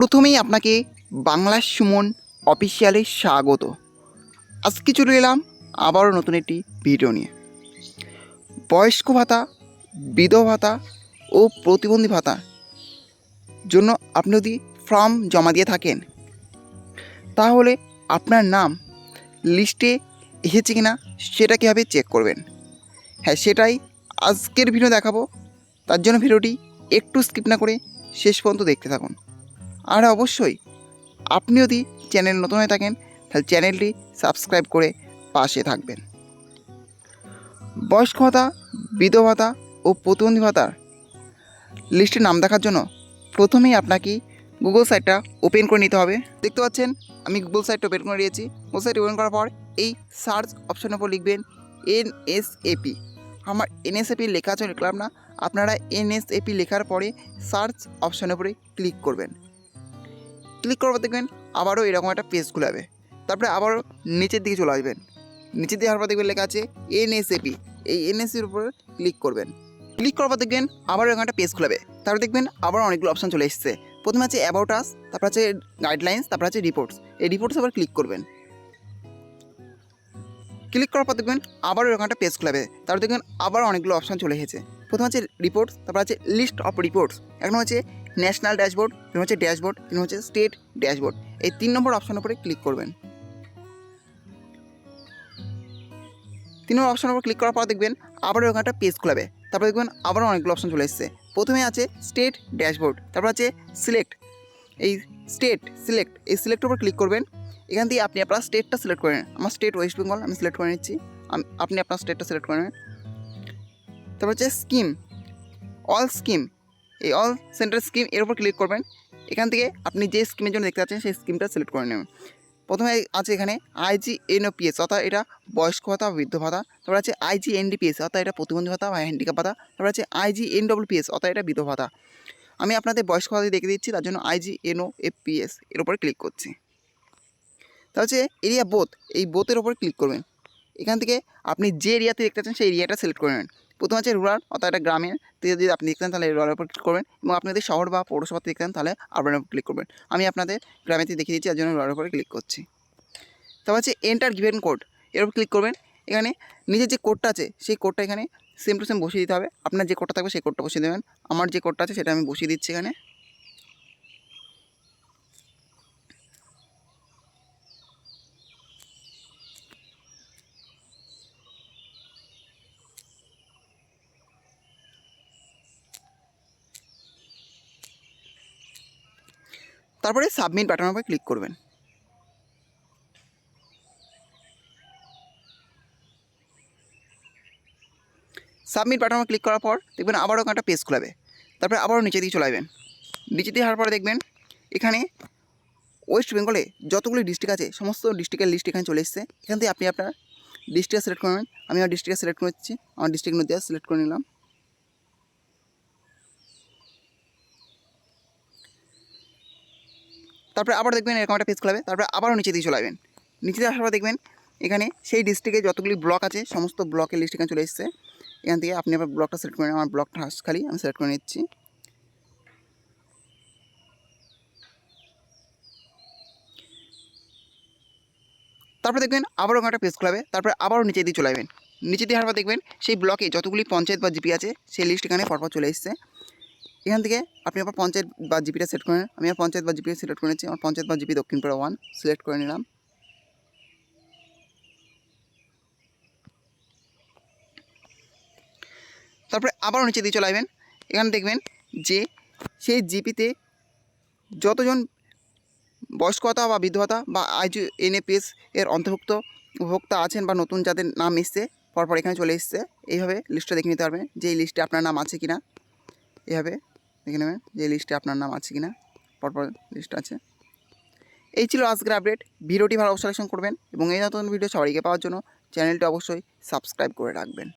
প্রথমেই আপনাকে বাংলা সুমন অফিসিয়ালে স্বাগত। আজকে চলে এলাম আবারও নতুন একটি ভিডিও নিয়ে। বয়স্ক ভাতা, বিধবা ভাতা ও প্রতিবন্ধী ভাতা জন্য আপনি যদি ফর্ম জমা দিয়ে থাকেন, তাহলে আপনার নাম লিস্টে এসেছে কিনা সেটা কীভাবে চেক করবেন? হ্যাঁ সেটাই আজকের ভিডিও দেখাবো। তার জন্য ভিডিওটি একটু স্কিপ না করে শেষ পর্যন্ত দেখতে থাকুন। আর অবশ্যই আপনি যদি চ্যানেল নতুন হয়ে থাকেন, তাহলে চ্যানেলটি সাবস্ক্রাইব করে পাশে থাকবেন। বয়স্ক ভাতা, বিধবা ভাতা ও প্রতিবন্ধী ভাতার লিস্টে নাম দেখার জন্য প্রথমেই আপনাকে গুগল সাইটটা ওপেন করে নিতে হবে। দেখতে পাচ্ছেন, আমি গুগল সাইটটা ওপেন করে দিয়েছি। গুগল সাইট ওপেন করার পর এই সার্চ অপশনের উপর লিখবেন এনএসএপি আমার এনএসএপি লেখা আছে লিখলাম না। আপনারা এনএসএপি লেখার পরে সার্চ অপশনের উপরে ক্লিক করবেন। ক্লিক করার পর দেখবেন আবারও এরকম একটা পেজ খুলে যাবে। তারপরে আবারও নিচের দিকে চলে আসবেন। নিচের দিকে আবার দেখবেন লেখা আছে এনএসএপি এই এনএসির উপরে ক্লিক করবেন। ক্লিক করার পর দেখবেন আবার এরকম একটা পেজ খুলাবে তারপর দেখবেন আবার অনেকগুলো অপশান চলে এসেছে। প্রথমে আছে অ্যাবাউট আস তারপর আছে গাইডলাইন্স তারপর আছে রিপোর্টস এই রিপোর্টস আবার ক্লিক করবেন। ক্লিক করার পর দেখবেন আবার এরকম একটা পেজ খুলাবে তারপর দেখবেন আবার অনেকগুলো অপশান চলে এসেছে। প্রথমে আছে রিপোর্টস তারপর আছে লিস্ট অফ রিপোর্টস এখন হচ্ছে ন্যাশনাল ড্যাশবোর্ড, তিন হচ্ছে ড্যাশবোর্ড, তিন হচ্ছে স্টেট ড্যাশবোর্ড। এই তিন নম্বর অপশনের উপরে ক্লিক করবেন। তিন নম্বর অপশনের উপর ক্লিক করার পর দেখবেন আবার এরকম একটা পেজ খোলাবে। তারপর দেখবেন আবারও অনেকগুলো অপশান চলে এসেছে। প্রথমে আছে স্টেট ড্যাশবোর্ড, তারপর আছে সিলেক্ট। এই স্টেট সিলেক্ট, এই সিলেক্টের উপর ক্লিক করবেন। এখান থেকে আপনি আপনার স্টেটটা সিলেক্ট করে নেন। আমার স্টেট ওয়েস্ট বেঙ্গল, আমি সিলেক্ট করে নিচ্ছি। আপনি আপনার স্টেটটা সিলেক্ট করে নেন। তারপর হচ্ছে স্কিম, অল স্কিম। এই অল সেন্টার স্কিম এর উপর ক্লিক করবেন। এখান থেকে আপনি যে স্কিমের জন্য দেখতে পাচ্ছেন সেই স্কিমটা সিলেক্ট করে নেবেন। প্রথমে আছে এখানে আইজি এনওপিএস অর্থাৎ এটা বয়স্ক ভাতা, বৃদ্ধ ভাতা, তারপর আছে আইজি এনডিপিএস অর্থাৎ এটা প্রতিবন্ধী ভাতা বা হ্যান্ডিক্যাপ ভাতা, তারপর আছে আইজি এনডব্লিউপিএস অর্থাৎ এটা বিধবা ভাতা। আমি আপনাদের বয়স্ক ভাতা দেখে দিচ্ছি, তার জন্য আইজি এনও এফপিএস এর উপরে ক্লিক করছি। তা হচ্ছে এরিয়া বোথ এই বোথের ওপর ক্লিক করবেন। এখান থেকে আপনি যে এরিয়াতে দেখতে চাচ্ছেন সেই এরিয়াটা সিলেক্ট করে নেবেন। প্রথম আছে রুরাল অর্থাৎ একটা গ্রামের। যদি আপনি দেখতেন তাহলে রুরালের উপর ক্লিক করবেন এবং আপনি যদি শহর বা পৌরসভাতে দেখতেন তাহলে আরবানের উপর ক্লিক করবেন। আমি আপনাদের গ্রামেতে দেখিয়ে দিচ্ছি যার জন্য রুরালের উপরে ক্লিক করছি। তারপর হচ্ছে এন্টার গিভেন কোড এর উপর ক্লিক করবেন। এখানে নিজের যে কোডটা আছে, সেই কোডটা এখানে সেম টু সেম বসিয়ে দিতে হবে। আপনার যে কোডটা থাকবে, সেই কোডটা বসিয়ে দেবেন। আমার যে কোডটা আছে, সেটা আমি বসিয়ে দিচ্ছি এখানে। তারপরে সাবমিট বাটনের উপর ক্লিক করবেন। সাবমিট বাটনে ক্লিক করার পর দেখবেন আবারও একটা পেজ খোলাবে তারপরে আবারও নিচে দিকে চলে আসবেন নিচে দিয়ে হওয়ার পরে দেখবেন এখানে ওয়েস্ট বেঙ্গলে যতগুলি ডিস্ট্রিক্ট আছে, সমস্ত ডিস্ট্রিক্টের লিস্ট এখানে চলে এসেছে। এখান থেকে আপনি আপনার ডিস্ট্রিক্ট সিলেক্ট করবেন। আমি আমার ডিস্ট্রিক্ট সিলেক্ট করছি, আমার ডিস্ট্রিক্ট নদীয়া সিলেক্ট করে নিলাম। তারপরে আবার দেখবেন এরকম একটা পেজ খোলাবে, তারপরে আবারও নিচে দিয়ে চলে আসবেন। নিচে আসার পর দেখবেন এখানে সেই ডিস্ট্রিক্টে যতগুলি ব্লক আছে, সমস্ত ব্লকের লিস্ট এখানে চলে এসেছে। এখান থেকে আপনি আবার ব্লকটা সিলেক্ট করে নেন। আমার ব্লকটা হাস খালি, আমি সিলেক্ট করে নিচ্ছি। তারপরে দেখবেন আবারও একটা পেজ খোলাবে, তারপরে আবারও নিচে দিয়ে চলে আসবেন। নিচে দিয়ে হারবার দেখবেন সেই ব্লকে যতগুলি পঞ্চায়েত বা জিপি আছে, সেই লিস্ট এখানে পরপর চলে এসেছে। এখান থেকে আপনি আবার পঞ্চায়েত বা জিপিটা সেট করে আমি আমার পঞ্চায়েত বা জিপিটা সিলেক্ট করেছি আমার পঞ্চায়েত বা জিপি দক্ষিণপাড়া ওয়ান সিলেক্ট করে নিলাম। তারপরে আবারও নিচে দিয়ে চলে আসবেন। এখানে দেখবেন যে সেই জিপিতে যতজন বয়স্কতা বা বিধবতা বা আইজি এনএপিএস এর অন্তর্ভুক্ত ভোক্তা আছেন বা নতুন যাদের নাম এসছে, পরপর এখানে চলে এসছে, এইভাবে লিস্টটা দেখে নিতে পারবেন যে এই লিস্টে আপনার নাম আছে কি না এভাবে দেখে নেবেন যে লিস্টে আপনার নাম আছে কি না পরপর লিস্ট আছে। এই ছিল আজকের আপডেট ভিডিওটি ভালো অবশ্যই করবেন এবং এই নতুন ভিডিও সবাইকে পাওয়ার জন্য চ্যানেলটি অবশ্যই সাবস্ক্রাইব করে রাখবেন।